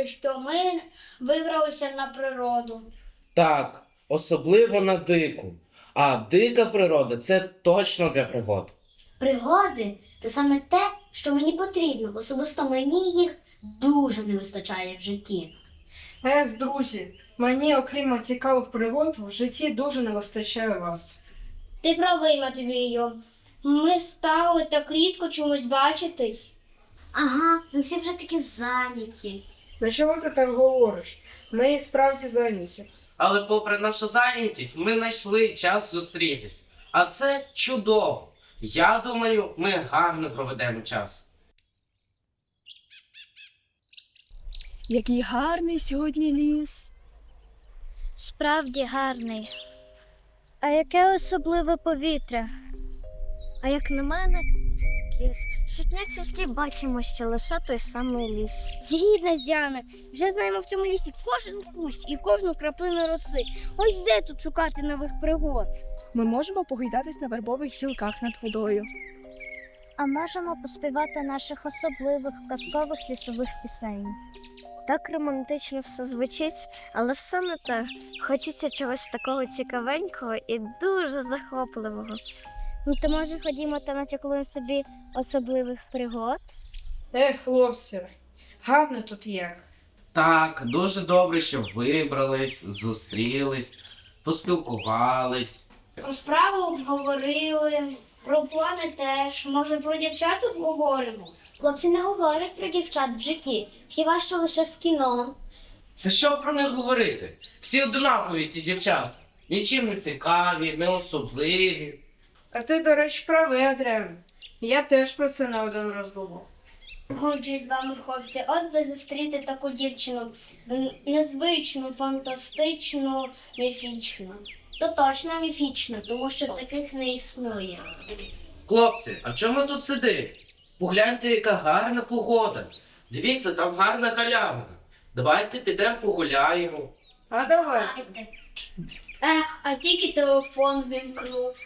добре, що ми вибралися на природу. Так, особливо на дику. А дика природа це точно для пригод. Пригоди це саме те, що мені потрібно. Особисто мені їх дуже не вистачає в житті. Ех, друзі, мені, окрім цікавих пригод, в житті дуже не вистачає вас. Ти правий, Матвію. Ми стали так рідко чомусь бачитись. Ага, ми всі вже такі зайняті. Ну чого ти так говориш? Ми і справді зайняті. Але попри нашу зайнятість, ми знайшли час зустрітись. А це чудово. Я думаю, ми гарно проведемо час. Який гарний сьогодні ліс. Справді гарний. А яке особливе повітря? А як на мене, ліс. Щодня тільки бачимо, що лише той самий ліс. Згідна з Діаною, вже знаємо в цьому лісі кожен кущ і кожну краплину роси. Ось де тут шукати нових пригод. Ми можемо погойдатись на вербових гілках над водою. А можемо поспівати наших особливих казкових лісових пісень. Так романтично все звучить, але все не те. Хочеться чогось такого цікавенького і дуже захопливого. Ну, то може ходімо та натякуємо собі особливих пригод? Ех, хлопці, гарно тут як. Так, дуже добре, що вибрались, зустрілись, поспілкувались. Про справи обговорили, про плани теж. Може, про дівчат обговоримо? Хлопці не говорять про дівчат в житті, хіба що лише в кіно. Та що про них говорити? Всі одинакові ці дівчата. Нічим не цікаві, не особливі. А ти, до речі, правий, Адріан. Я теж про це не один раз думав. Погоджуюсь з вами, хлопці, от ви зустріти таку дівчину незвичну, фантастичну, міфічну. То точно міфічно, тому що таких не існує. Хлопці, а чому ми тут сидимо? Погляньте, яка гарна погода. Дивіться, там гарна галявина. Давайте підемо погуляємо. А давай. Ех, а тільки телефон вімкнув.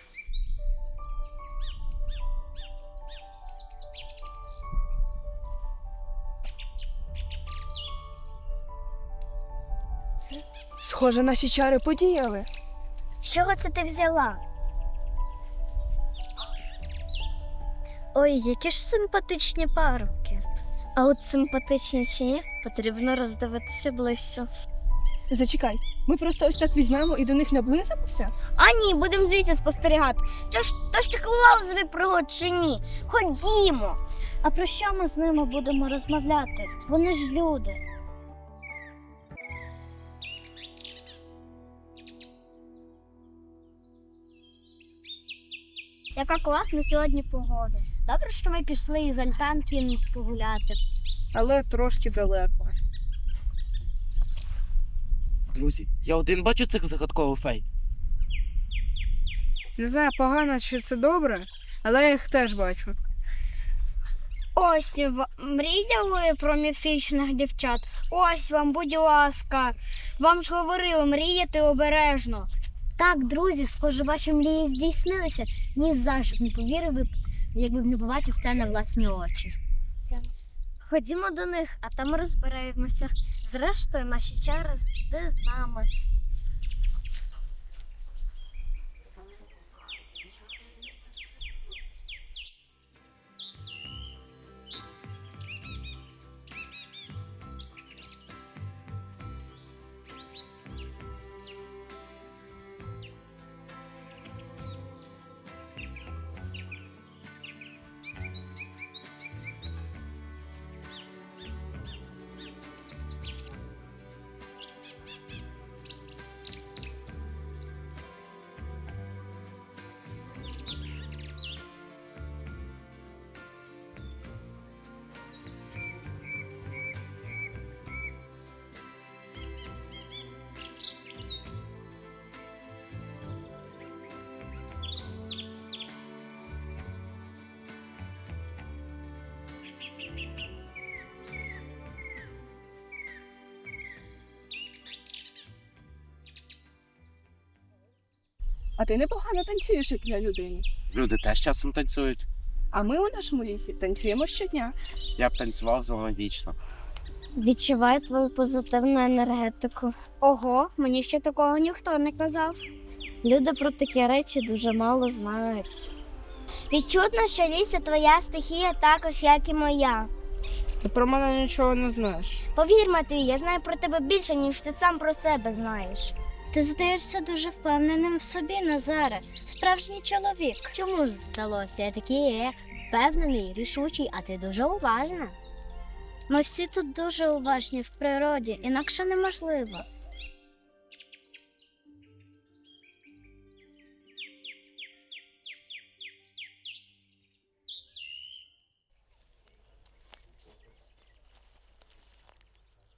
Схоже, наші чари подіяли. З чого це ти взяла? Ой, які ж симпатичні парубки. А от симпатичні чи ні, потрібно роздивитися ближче. Зачекай, ми просто ось так візьмемо і до них наблизимося? А ні, будемо звідси спостерігати. Чи ж то ж чеклували собі пригод чи ні? Ходімо. А про що ми з ними будемо розмовляти? Вони ж люди. Яка класна сьогодні погода. Добре, що ми пішли із альтанки погуляти. Але трошки далеко. Друзі, я один бачу цих загадкових фей. Не знаю, погано чи це добре, але я їх теж бачу. Ось мріяли про міфічних дівчат. Ось вам, будь ласка. Вам ж говорили, мріяти обережно. Так, друзі, схоже, ваші мрії здійснилися. Ні за що б не повірив, якби б не побачив це на власні очі. Ходімо до них, а там розберемося. Зрештою, наші чари завжди з нами. А ти непогано танцюєш як для людини. Люди теж часом танцюють. А ми у нашому лісі танцюємо щодня. Я б танцював з вами вічно. Відчуваю твою позитивну енергетику. Ого, мені ще такого ніхто не казав. Люди про такі речі дуже мало знають. Відчутно, що ліся твоя стихія також, як і моя. Ти про мене нічого не знаєш. Повір, Матвій, я знаю про тебе більше, ніж ти сам про себе знаєш. Ти здаєшся дуже впевненим в собі, Назаре. Справжній чоловік. Чому здалося? Я такий є впевнений, рішучий, а ти дуже уважна. Ми всі тут дуже уважні в природі, інакше неможливо.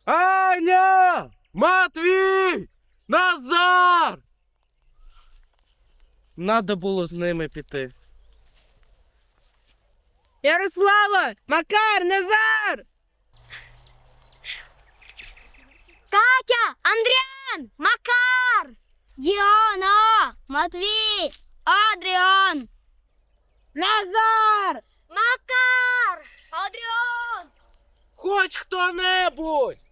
Аня! Матвій! Назар! Надо було з ними піти. Ярослава! Макар! Назар! Катя! Андріан! Макар! Діана! Матвій! Адріан! Назар! Макар! Адріан! Хоч хто-небудь!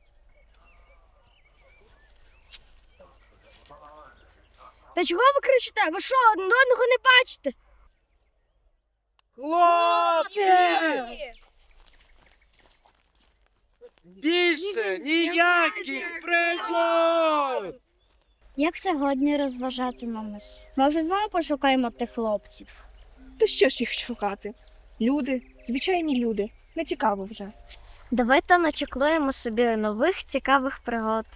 Та чого ви кричите? Ви що, один одного не бачите? Хлопці! Більше ніяких пригод! Як сьогодні розважатимемось? Може, знову пошукаємо тих хлопців? То що ж їх шукати? Люди, звичайні люди. Не цікаво вже. Давайте начеклуємо собі нових цікавих пригод.